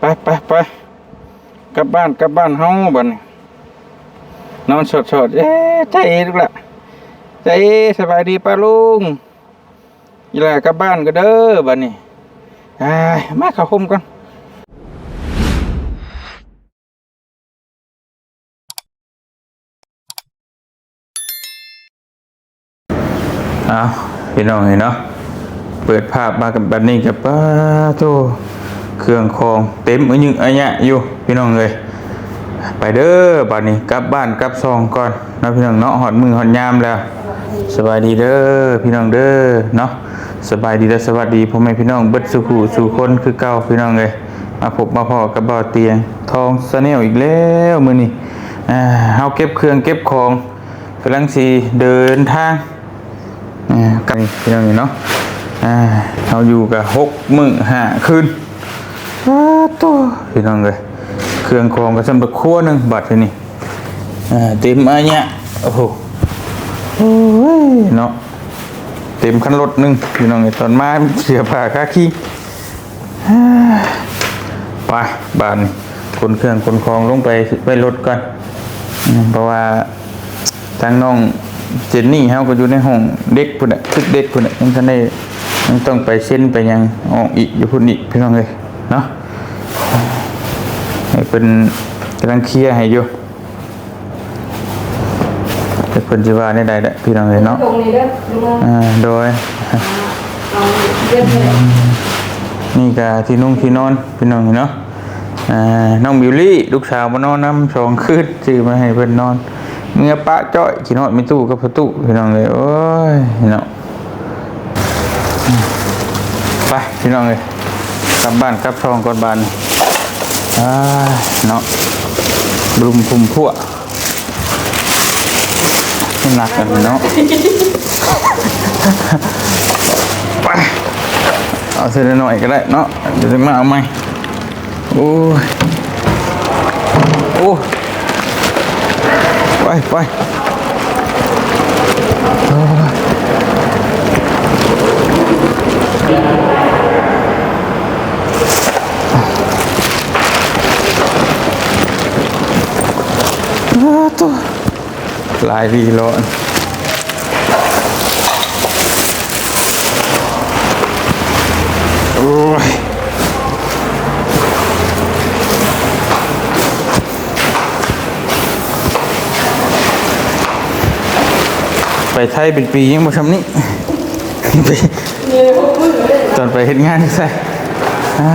ไปไปไปกลับบ้านกลับบ้านเฮาบัดนี้นอนสดสดเอ๊ะใจเอ๋ลูกละใจเอ๋สบายดีป้าลุงอีหล่ะกลับบ้านก็เด้อบัดนี้อ้ามาเข้าห่มก่อนเอาพี่น้องเห็นเนาะเปิดภาพมากับบัดนี้กับป้าโต เครื่องคองเต็มอันยึงอันยอยู่พี่น้องเลยไปเด้อบัดนี้กลับบ้านกลับซองก่อนนาะพี่น้องเนาะหอดมือหอดยามแล้วสบายดีเด้อพี่น้องเด้อเนาะสบายดีและสวัสดีพ่อแม่พี่น้องเบิดสุขสู่คนคือเก่าพี่น้องเลยมาพบมาพอกับบ่าเตียง ทองสแนลอีกแล้วมือนี้อ่าเฮาเก็บเครื่องเก็บของกำลังสิเดินทางอ่ากันพี่น้องเนาะอ่าเราอยู่กับหกมื้อห้าคืน ว้าตัวพี่น้องเลยเครื่องครองก็สำหรับครัวหนึ่งบัตรนี่อ่าเต็มอันเนี้ยโอ้โหโอ้ยเนาะเต็มคันรถหนึ่งพี่น้องเลยตอนมาเสียผ้าคาขี้อ่าไปบ้านคนเครื่องคนครองลงไปไปรถก่อนอืมเพราะว่าทางน้องเจนนี่เฮาก็อยู่ในห้องเด็กพุ่นน่ะทึกเด็กพุ่นน่ะยังทันได้ยังต้องไปเซ็นไปยังออกอีกอยู่พุ่นอีกพี่น้องเอ้ยเนาะ ให้เป็นกำลังเคลียร์ให้อยู่แต่เพิ่นสิว่าได้ใดๆพี่น้องเอ้ยเนาะตรงนี้เด้อดูมาอ่าโดย เอาเลื่อนไปเลยนี่ก็ที่นุ่งที่นอนพี่น้องเห็นเนาะอ่าน้องบิวลี่ลูกสาวมานอนน้ำสองคืนซื้อมาให้เพิ่นนอน เมียปะจ้อยขี้นอดมีตู้กับประตูพี่น้องเลยโอ้ยเนาะอืมไปพี่น้องเลยกลับบ้านกลับช่องก่อนบ้านอ่า เนาะบลุมพุ่มพวกนี่หนักกันเนาะไปเอาเส้นหน่อยก็ได้เนาะเดี๋ยวจะมาเอาไหม่โอ้ยโอ้ไปไปโอ้ยอ้าว ตัวลายดีร้อนโอ้ยไปไทยเป็นปียังบ่ทำนี้ไปตอนไปเห็นงานใช่อ่า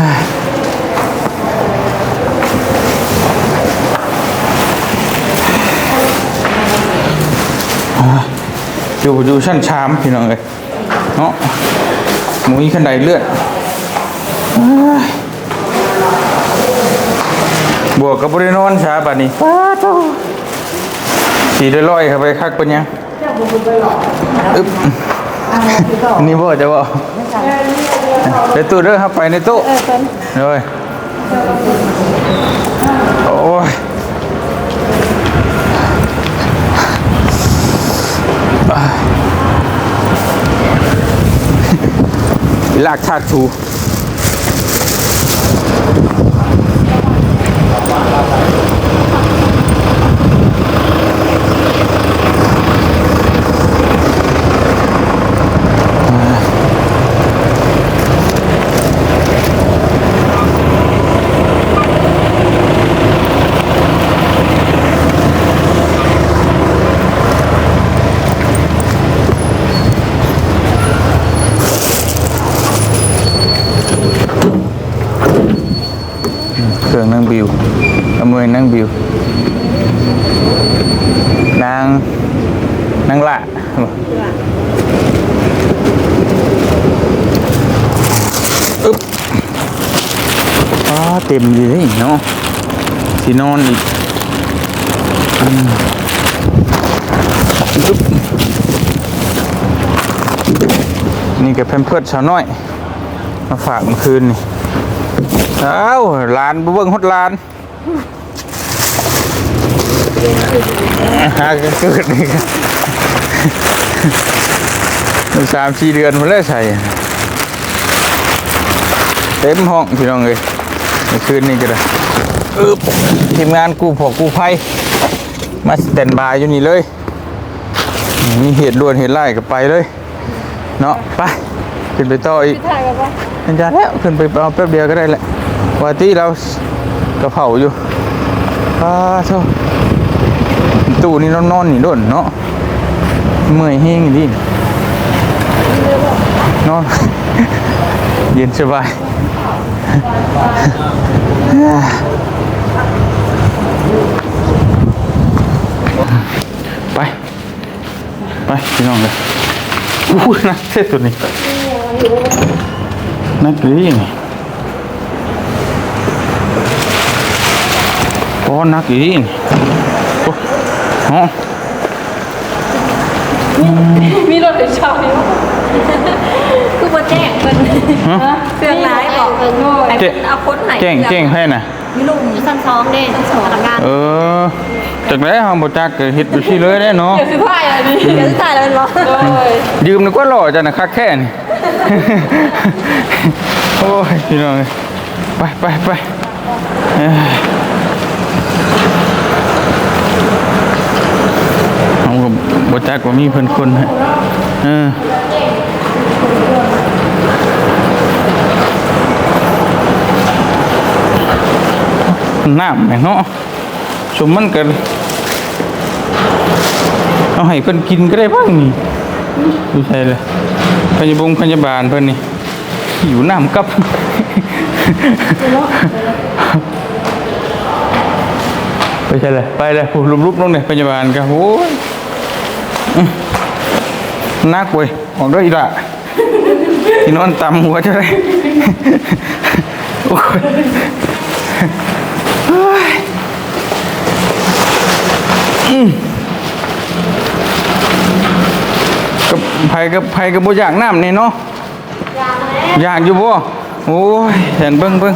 อ่า อยู่อยู่ชั้นชามพี่น้องเลยเนาะหมุ้ยขันไดเลือดบวกกับบริโนอนช้าป่านนี้ป้าโตสีได้ร้อยเข้าไปคักเป็นยังอึ๊บนี่บ่จะบ่เดี๋ยวตู้เด้อครับไปในตู้เลย ลากชากถู เครื่องนั่งบิวอำนวยนั่งบิว นาง นางละอึ๊บอ๋อ เต็มดีเลยเนาะที่นอนอีกอืมนี่ก็แพมเพิร์ดสาวน้อย มาฝากเมื่อคืนนี่เอ้าลานบ่เบิ่งฮดลานหากเกิดนี่ก็สามสี่เดือนมาแล้วใส่เต็มห้องพี่น้องเลย คืนนี่ก็ได้อึ๊บทีมงานกู้ผอกกู้ภัยมาสแตนบายอยู่นี่เลย มีเหตุด่วนเหตุร้ายก็ไปเลย เนาะไปขึ้นไปต่ออีกถ่ายกับว่าอาจารย์แล้วขึ้นไปเอาแป๊บเดียวก็ได้แหละว่าที่เรากระเผาอยู่อ้าโธ่ตู้นี่นอนๆนี่โดนเนาะเมื่อยแห้งอีดินอนเย็นสบาย ไป ไปพี่น้องเลยอู้นักเทศตัวนี้นักดีนี่โอ้นักดีนี่โอ้โหมีรถถึงชอบอยู่คือบ่แจ้งเพิ่นเครื่อ งร้ายบอกเพิ่นแต่เพิ่นเอาคนไหนแจ้งแจ้งให้น่ะมีลูกอยู่ชั้นสองเด้ชั้นสองพนักงานเออจากไหนห้องบจักก็เฮ็ดไปที่เลยได้เนาะเดี๋ยวสิพายอะไรนี่เดี๋ยวสิถ่ายแล้วเป็นบ่เลยยืมนึกว่าหล่อจังนะคักแค่นี่โอ้ยพี่น้องเอ้ยไปไปไปเอ้ยเอากับบจักว่ามีเพิ่นคนให้เออ น้ำแม่เนาะสมมันกันเอาให้เพิ่นกินก็ได้บ้างนี่ดูใช่เลยพยาบงพยาบาลเพิ่นนี่หิวน้ำกับไปใช่เลยไปเลยผู้ลุกๆลงเนี่ยพยาบาลกันโอ้ยนักเว้ยออกด้วยอีละที่นอนตำหัวจะได้โอ้ย กับไผกับไผกับบ่อยากน้ำนี่เนาะอยากอยู่บ่โอ้ยเห็นเบิ่งเบิ่ง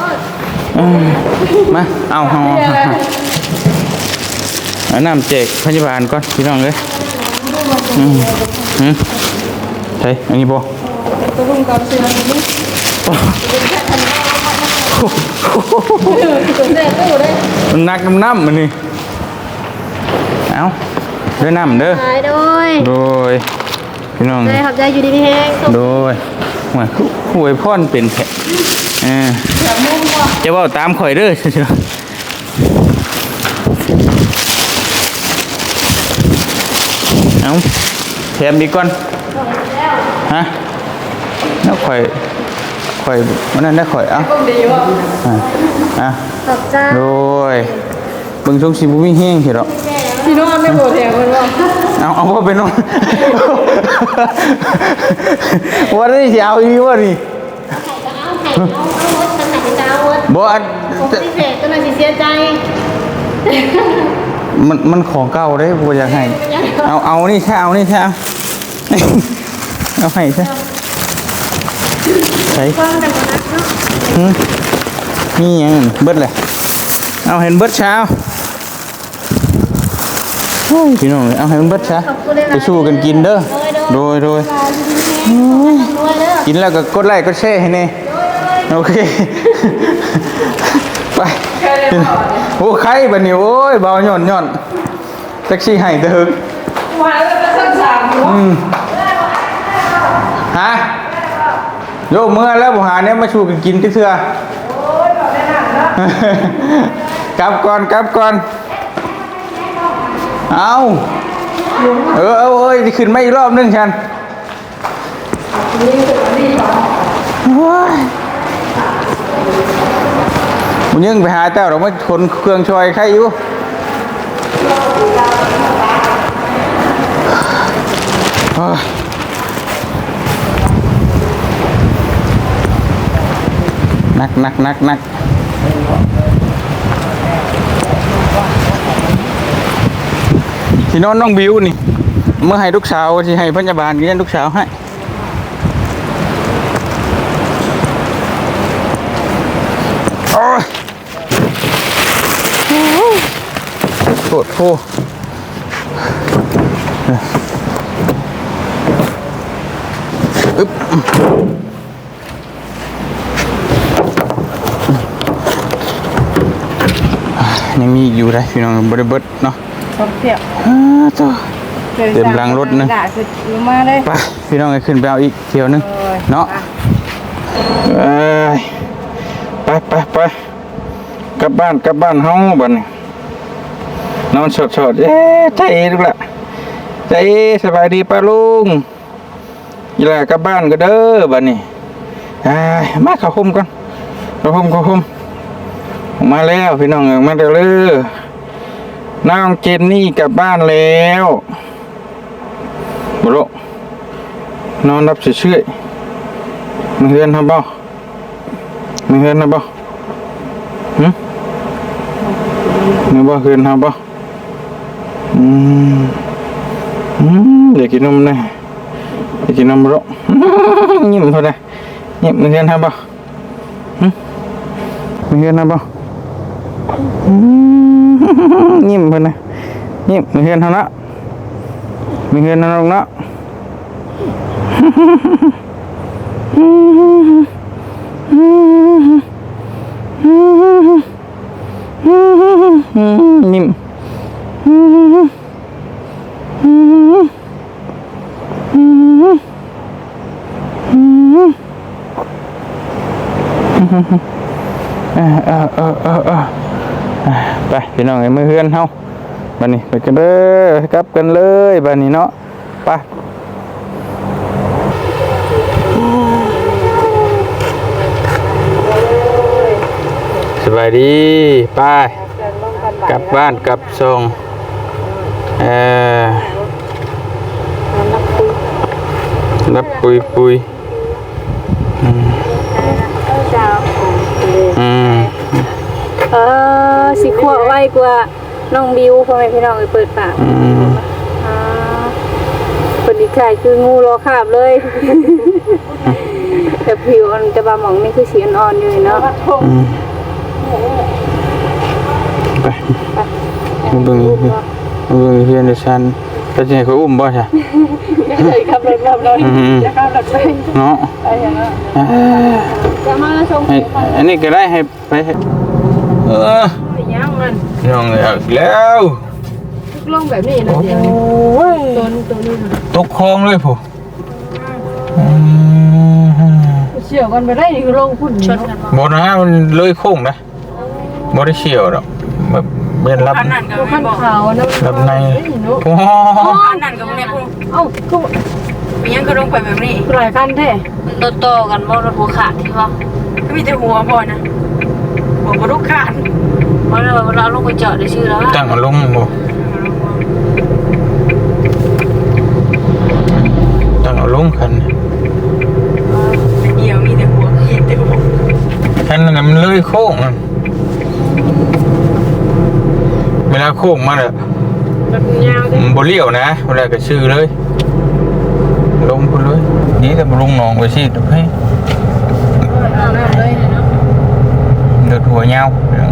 มาเอาเอาเอาน้ำแจกพยาบาลก่อนพี่น้องเลยอืมอืมใช่อันนี้บ่ตัวลุงกับเสือนี่ ตัวเด็กตู้ได้มันหนักน้ำน้ำมันนี่เอาด้วยน้ำเด้อหายด้วยโดยพี่น้องได้ขอบใจอยู่ดีพี่แห้งสุขโดยหวยหวยพ่อนเป็นแผลเออจะเว่าตามข่อยเด้อเชียวเอาแถมดีก่อนฮะแล้วข่อย ข่อยมันนั่นได้ข่อยเอ้าคงดีว่ะอะอะขอบใจโดยเบิ่งชงสิบุมีแห้งเห็นหรอพี่น้องไม่โหดแถวมันว่าเอาเอาว่าเป็นน้องว่าได้สิเอาอีว่านี่เอาไข่เอาเอาหมดฉันไหนจะเอาหมดบ่อันผมพิเศษก็เลยเสียใจมันมันของเก่าเด้บ่อยากให้เอาเอานี่ใช่เอานี่ใช่เอาเอาให้ใช่ ใช่ฟังกันก่อนนะเนาะหึนี่หยังเบิดเลยเอาเห็นเบิดเช้าโอ้ยพี่น้องเอาให้มันเบิดช้าไปสู้กันกินเด้อโดยโดยด้วยเด้อกินแล้วก็กดไลค์กดแชร์ให้แน่โอเคไปโอ้ใครบัดนี้โอ้ยเบาหย่อนหย่อนแท็กซี่ให้เด้อมาแล้วก็สั้นสามอืมฮะ โยมเมื่อแล้วบ่หาเนี่ยมาชูกันกินที่เถื่อกลับก่อนกลับก่อน เอาเออเอาเอ้ยสิขึ้นมาอีกรอบนึงฉันโอ้ยมึงยังไปหาเต้าเรามาคนเครื่องช่วยใครอยู่โอ้ย นักนักนักนักที่นอนน้องบิวนี่ เมื่อให้ลูกสาวที่ให้พยาบาลกินลูกสาวให้โอ้ยโทษโทษอึ๊บ ยังมีอยู่ได้พี่น้องบริเบิดเนาะชอบเที่ยวอ้าจ้า เต็มหลังรถนะด่าคืออยู่มาเลยไปพี่น้องให้ขึ้นไปเอาอีกเที่ยวหนึงโอ้ยเนาะเอ้ยไปไปไปกลับบ้านกลับบ้านเฮาบัดนี้นอนสดสดๆเอ๊ะใจเอ๋ลูกละใจเอ๋สบายดีป้าลุงยี่ละกลับบ้านก็เด้อบัดนี้อ้ายมาเข้าคุมก่อนเข้าคุมเข้าคุม มาแล้วพี่น้องเอ้ยมาเด้อเลยน้องเจนนี่กลับบ้านแล้วบุรุนอนรับเชื่อยๆมึงเฮือนทำบ่มึงเฮือนทำบ่หึมึงบ่เฮือนทำบ่อืมอืมอยากกินนมนะอยากกินนมบุรุยิ้มเท่าไหร่ยิ้มมึงเฮือนทำบ่หึมึงเฮือนทำบ่ ยิ้มเพิ่นนะยิ้มมึงเฮือนเทำละมึงเฮือนเทำลงเนาะนิ่มเออเออเออเออเออ ไปพี่น้องไอ้มือเฮือนเฮาบัดนี้ไปกันเด้อกลับกันเลยบัดนี้เนาะไปสบายดีไป้ากลับบ้านกลับทรงเอ่อรับปุยปุยอืมอืม เออสิขวบไว้กว่าน้องบิวพ่อแม่พี่น้องไปเปิดปากอืมอ่าเปิดอีกไข่คืองูรอคาบเลย แต่ผิวมันจะบาหมองนี่คือสีอ่อนๆอยู่เนาะอืมไปมาเบิ่งมาเบิ่งเฮียนเดชันก็จะให้เขาอุ้มบ่ใช่เคยขับรถขับรถอืมจะขับรถไปเนาะ ไปอย่างนั้นอ่าจะมาชมให้อันนี้ก็ได้ให้ไปให้ เออยังมันน้องเอากแล้วลงแบบนี้นะเดี๋ยวตัวตัวนี้นะตกคลองเลยผู้อืมเชี่ยวกันไปได้นี่ลงพุ่นชนกันบนะมันเลยโค้งนะบได้เฉียวหรอกแบบเป็นรับตัวขั้นขาวนะรับในโอ้โหอันนั้นก็บ่ได้พูเอ้าคือมียังก็ลงไปแบบนี้หลายขั้นแท้โตโตกันบ่รถหัวขาดที่ว่าก็มีแต่หัวบ่นะ หัวบ่ลูกขาดเพราะเราเราลงไปจอดได้ชื่อแล้วตั้งอารมณ์บ่ตั้งอารมณ์คันเหี่ยวมีแต่หัวมีแต่หัวคันนั้นน่ะมันเลยโค้งอะเวลาโค้งมาเนี่ยรถยาวดิมันบ่เลี้ยวนะเวลาก็ชื่อเลย ลงพุ่นเลย นี่แต่บ่ลงหนองไปสิเดี๋ยวให้ เอาหน้าเลยเนาะ เดือดหัวยาวเอ่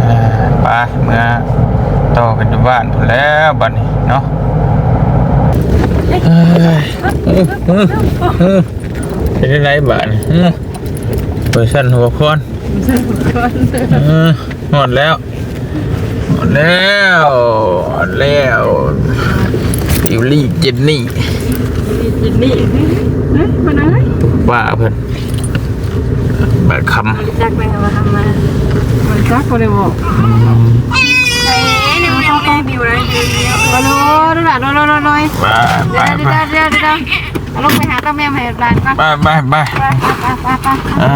อไปเมื่อต่อกันอยู่บ้านพุ่นแล้วบัดนี้เนาะเอ้ยอื้ออื้ออื้อเป็นได้ไรบาดนี่อื้อเปิดสั้นหัวคอนเออหมดแล้วหมดแล้วหมดแล้วฟิวลี่เจนนี่ จินนี่เฮ้ยมาไหนว่าเพื่อนแบบคจักไปมาทำมามันจักบ่ได้บอกเอ้ยนี่มันยังไม่บิวนะบิวเดียวมาโน่ดูหน่ะโน่โน่โน่โน่ำมาไปเดี๋ยวไปเดี๋ยวเดี๋ยวเดี๋ยวเอาลงไปหาตาแม่ให้ร้านก่อนไปไปไปไปไปไปไปอ่า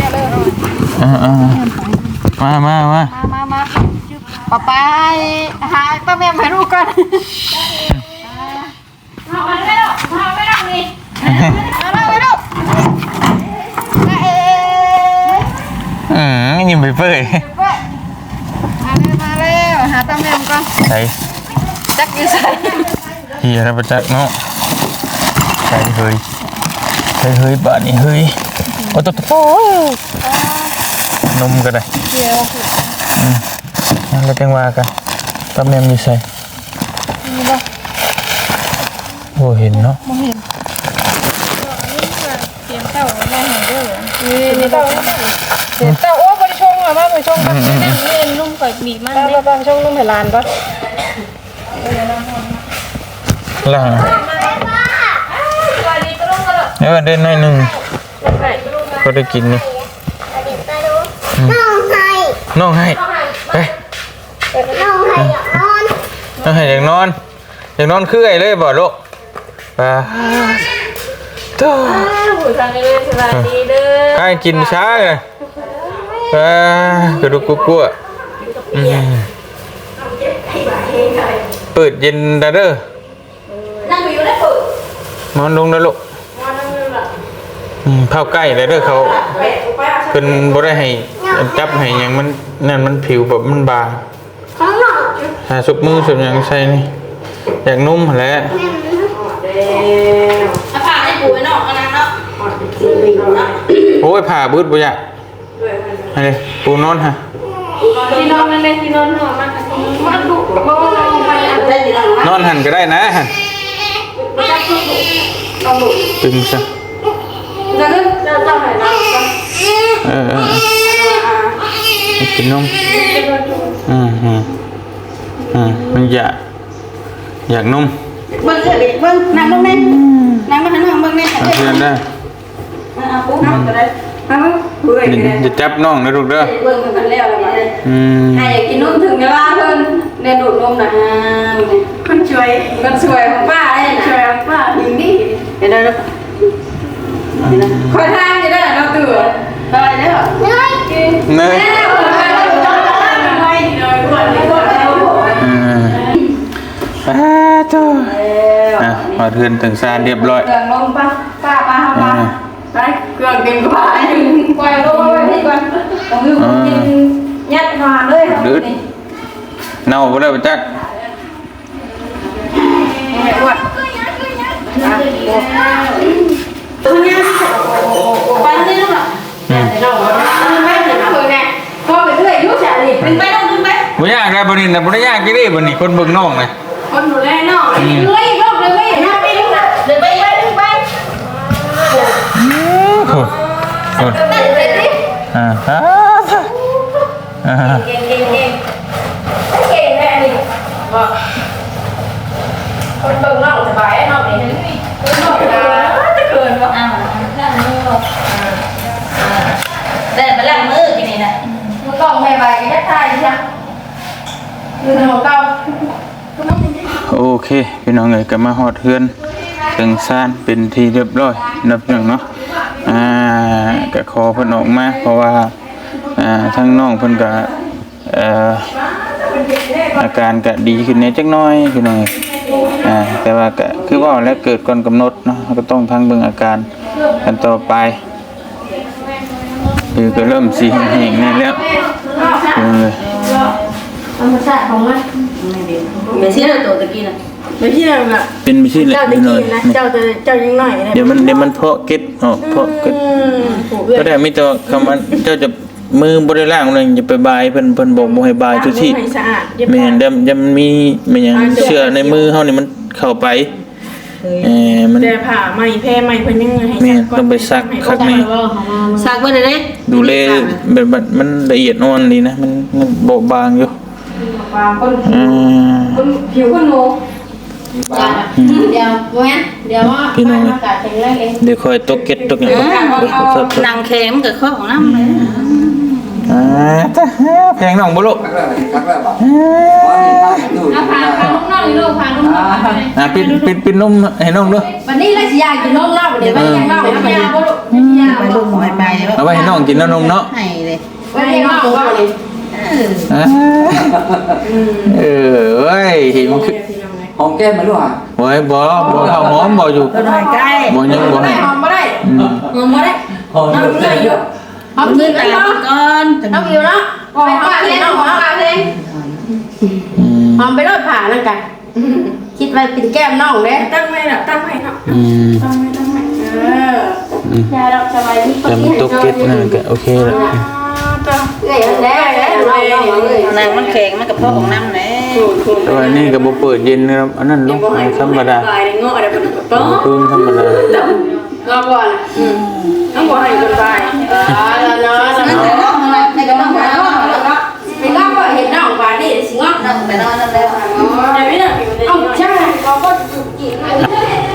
จะเลยอ่าอ่ามามามามามามาป๊าป๊าหาตาแม่ให้ลูกก่อนเอาไปแล้ว เอาไปแล้วนี่เอาไปเอ๊ะอืมยิ้มไปเปื่อยมาเร็วมาเร็วหาตาแม่ก่อนใส่จักอยู่ใส่เฮียแล้วประจักษ์เนาะใส่เฮ้ยใส่เฮ้ยบาดนี่เฮ้ยโอ้ตบโอ้นมก็ได้เดี๋ยวแล้วจังว่ากันตาแม่มีใส่ นี่บ่ โอ้เห็นเนาะบ่เห็นเตรียมเข้าแม่เห็นเด้อนี่นี่เต้าเดี๋ยวเต้าโอ้บริชงอะมาบริชงป่ะนี่นี่นี่นุ่มก่อยบีบมันป้าป้าป้าชงนุ่มให้หลานป่ะล่ะเออเดินหน่อยหนึงก็ได้กินนี่น้องให้น้องให้ไปน้องให้อยากนอนน้องให้อยากนอนอยากนอนคือไอ้เลยบ่ลูก ไปโตผู้ทางนี้สบายดีเด้อให้กินช้าเลยไปกระดูกกุ๊กกัวอืมเปิดเย็นดาเด้อนั่งอยู่ได้ปุ๊บนอนลงนะลูกอืมเข้าใกล้เลยเด้อเขาเป็นบ่ได้ให้จับให้หยังมันนั่นมันผิวแบบมันบางข้างนอกหาสุกมือสุกหยังใส่นี่อยากนุ่มหั่นแหละอาผ่าให้ปู่ไว้นอกอันนั้นเนาะโอ้ยผ่าบืดบ่อยากอันนี้ปูนอนฮะที่นอนนั่นเลยที่นอนนอนมันมันดุบ่บ่ไปอันใดที่นอนนอนหันก็ได้นะหันตึงซะจะขึ้นจะเจ้าไหนนะเออเออเออให้กินนมอืมอืมอืมมันอยากอยากนม เบิ่งเถิดเบิ่งนั่งลงแน่นั่งมาทางนั้นเบิ่งแน่เอาเพื่อนได้เอาปุ๊บนั่งก็ได้เอาเบื่ออย่าอย่าจับน้องนะลูกเด้อเบิ่งกันแล้วแล้วมาเลยอืมให้กินนมถึงเวลาเพิ่นเนี่ยดูดนมนะคนช่วยคนช่วยของป้าได้นะช่วยของป้ายิงดิเดี๋ยวเดี๋ยวคอยทางนี่ได้เราตื่นไปเด้อเฮ้ยเนย แม่ผมไปไปเลยก่อนก่อนแล้ว อืมอ่าโจ้ อะมาเทือนถึงซานเรียบร้อย เครื่องลงป้าป้าป้าป้าไปเครื่องเต็มกระเป๋าปล่อยลงไปที่ก่อนผมอยู่กินยัดมาเลยเน่าบ่ได้บ่จักไม่อ้วนไปนี่ลูกอะอืมไปถึงเน่พอไปเรื่อยยุ่งฉะดิเป็นไปต้องขึ้นไป บ่ยากแล้วบ่นี่น่ะบ่ได้ยากกี่เด้บ่นี่คนเบิ่งน้องน่ะคนดูแลน้องเรื่อยรอบเลยไม่หน้าไปลูกอะเดินไปไปเดินไป โอ้ โหเดินไปดิอ่าฮะอ่าเก่งเก่งเก่งเก่งแน่นี่บอกคนเบิ่งนองสบายนองนี่เห็นไหมน้องนะจะเกินวะอ้าวล้างมือเดินไปล้างมือกินนี่นะมึงต้องให้ใบกันยักษ์ไทยใช่ไหมคือหนูเก่าโอเคพี่น้องเอ๋ยก็มาฮอดเฮือนถึงซานเป็นที่เรียบร้อยนับหนึ่งเนาะ อ่าก็ขอเพิ่นออกมาเพราะว่าอ่าทั้งน้องเพิ่นก็เอ่ออาการก็ดีขึ้นในจักหน้อยพี่น้องเอ๋ยอ่าแต่ว่าก็คือว่าแล้วเกิดก่อนกำหนดเนาะก็ต้องพังเบิ่งอาการกันต่อไปคือก็เริ่มสีแห้งๆแน่แล้วพี่น้องเอ๋ยธรรมชาติของมันไม่ใช่เราตัวตะกี้นะไม่ใช่หรอกเป็นไม่ใช่แหละเจ้าตะพี่น้องกี้นะเอ๋ยเจ้าจะเจ้ายังหน่อยนะเดี๋ยวมันเดี๋ยวมันเพาะเก็ด ออกเพาะเก็ดอืมผูกเอื้อก็ได้มีแต่ว่าคำว่าเจ้าจะมือบริล่างเลยอย่าไปบายเพิ่นเพิ่นบอกบ่ให้บายทุกที่ให้สะอาดเย็บแม่นเดี๋ยวเดี๋ยวมันมีมันหยังเชื่อในมือเฮานี่มันเข้าไปเออมัน แต่ผ่าไหมแพ้ไหมเพิ่นยังให้แม่นต้องไปซักคักแม่ซักไว้เลยเด้ดูแลแบบแบบมันละเอียดอ่อนดีนะ มันมันเบาบางอยู่ความคนอืมคนผิวคนโนเดี๋ยวแม่ เดี๋ยวว่าพี่น้องอากาศแข็งแรงเอง เดี๋ยวค่อยตกเก็ดตกหยังก่อนเดี๋ยวค่อยนางเค็มกับข้อของน้ำเลยอ่าตะแพงน้องบ่ลูกคักแล้วคักแล้วบ่ว่ามีผ้าตู้เอาผ่าผ่าลูกน้องอีลูกผ่าลูกน้องผ่าอ่าปิดปิดปิดนมให้น้องด้วยวันนี้เราสิยากินนมเล่าเดี๋ยวไปยังเล่าไปยาบ่ลูกยาบ่ลูลูกไปไปเอาไว้ให้น้องกินน้ำนมเนาะให้เลยไปยังเล่าว่านี่อ่าเออเว้ยห็นมันคือ หอมแก้มมาลูกอะโอ้ยบ่บ่เข้าหอมบ่อยู่ตัวหน่อยใกล้บ่ยังบ่ให้ หอมบ่ได้อืมงงมาได้หอมน้ำแก้เกลืออยู่หอมมืเกลืออตาเนาะก่อนน้ำอยู่เนาะหอมผ่าเพลงหอมผ่าเพลงอืมหอมไปรอดผ่านั่นกันคิดไว้เป็นแก้มน้องเด้ตั้งไว้น่ะตั้งไว้เนาะอืมตั้งไว้ตั้งไว้เออยาเราสบายดีแต่มันตกเก็ตนั่นก็โอเคแล้ว เอ้ยแล้วแล้วเราเราเอ้ยนางมันแข็งมันกับพ่อของน้ำเลยแต่ว่านี่ก็บ่เปิดเย็นนะครับ อันนั้นลูกธรรมดายเงาะอะไรเป็นต้อคืนธรรมดางอก่อนอืมต้องบ่ให้คนไปออแล้วเนาะนาะในกระน้องไปเนาะแล้วเนาะไปเล่าว่าเห็นน้องบานี่สิงห์นั่งไปนอนแล้วอ๋อได้มั้ยเอ้าใช่เขาก็จุกจิก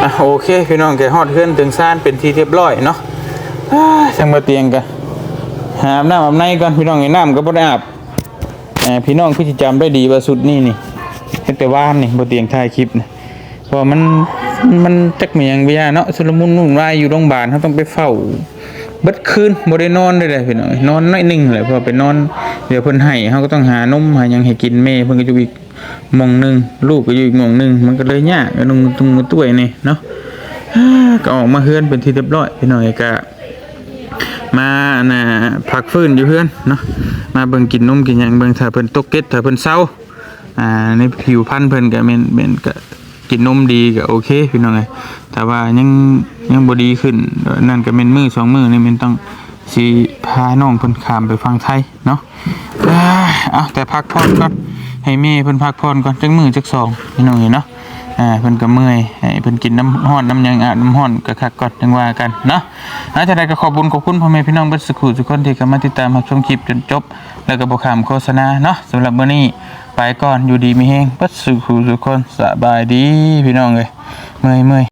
อะโอเคพี่น้องแกฮอดเพื่อนถึงซ่านเป็นที่เรียบร้อยเนาะจังมาเตียงกัน หาอาบน้ำอาบในก่อนพี่น้องไอ้น้ำก็บ่ได้อาบพี่น้องพี่สิจำได้ดีว่าสุดนี่นี่เฮ็ดแต่ว่านนี่บ่เตียงถ่ายคลิปนี่เพราะมันมันจักมีหยังบ่ยาเนาะสุลมุนวุ่นวายอยู่โรงพยาบาลเขาต้องไปเฝ้าเบิดคืนบ่ได้นอนเลยเลยพี่น้องนอนน้อยนึงแหละเพอไปนอนเดี๋ยวเพิ่นให้เฮาก็ต้องหานมหาหยังให้กินแม่เพิ่นก็อยู่อีกหมองหนึงลูกก็อยู่อีกหมองหนึงมันก็เลยยากกับนุ่งตุ้งมือตุ้ยนี่เนาะก็ออกมาเฮือนเป็นที่เรียบร้อยพี่น้อยก็ มาน่ะพักฟื้นอยู่เฮือนเนาะมาเบิ่งกินนมกินหยังเบิ่งถ้าเพิ่นตกเก็ดถ้าเพิ่นเศร้าอ่าในผิวพรรณเพิ่นก็แม่นแม่นก็กินนมดีก็โอเคพี่น้องเอ้ยแต่ว่ายังยังบ่ดีขึ้นนั่นก็แม่นมือสองมือนี่แม่นต้องสิพาน้องเพิ่นข้ามไปฟังไทยเนาะอ่าเอาแต่พักผ่อนก่อนให้แม่เพิ่นพักผ่อนก่อนจักมื้อจักสองพี่น้องเอ้ยเนาะ อ่าเพิ่นก็เมื่อยให้เพิ่นกินน้ำห้อนน้ำหยังอาบน้ำห้อนก็คักก่อนจังว่ากันเนาะอาจะได้ก็ขอบคุญขอบคุณพ่อแม่พี่น้องเบิดสุขุทุกคนที่เข้ามาติดตามรับชมคลิปจนจบ แล้วก็บ่ข้ามโฆษณาเนาะสำหรับมื้อนี้ไปก่อนอยู่ดีมีแฮงเบิดสุขุทุกคนสบายดีพี่น้องเอ้ยเมื่อยเมื่อย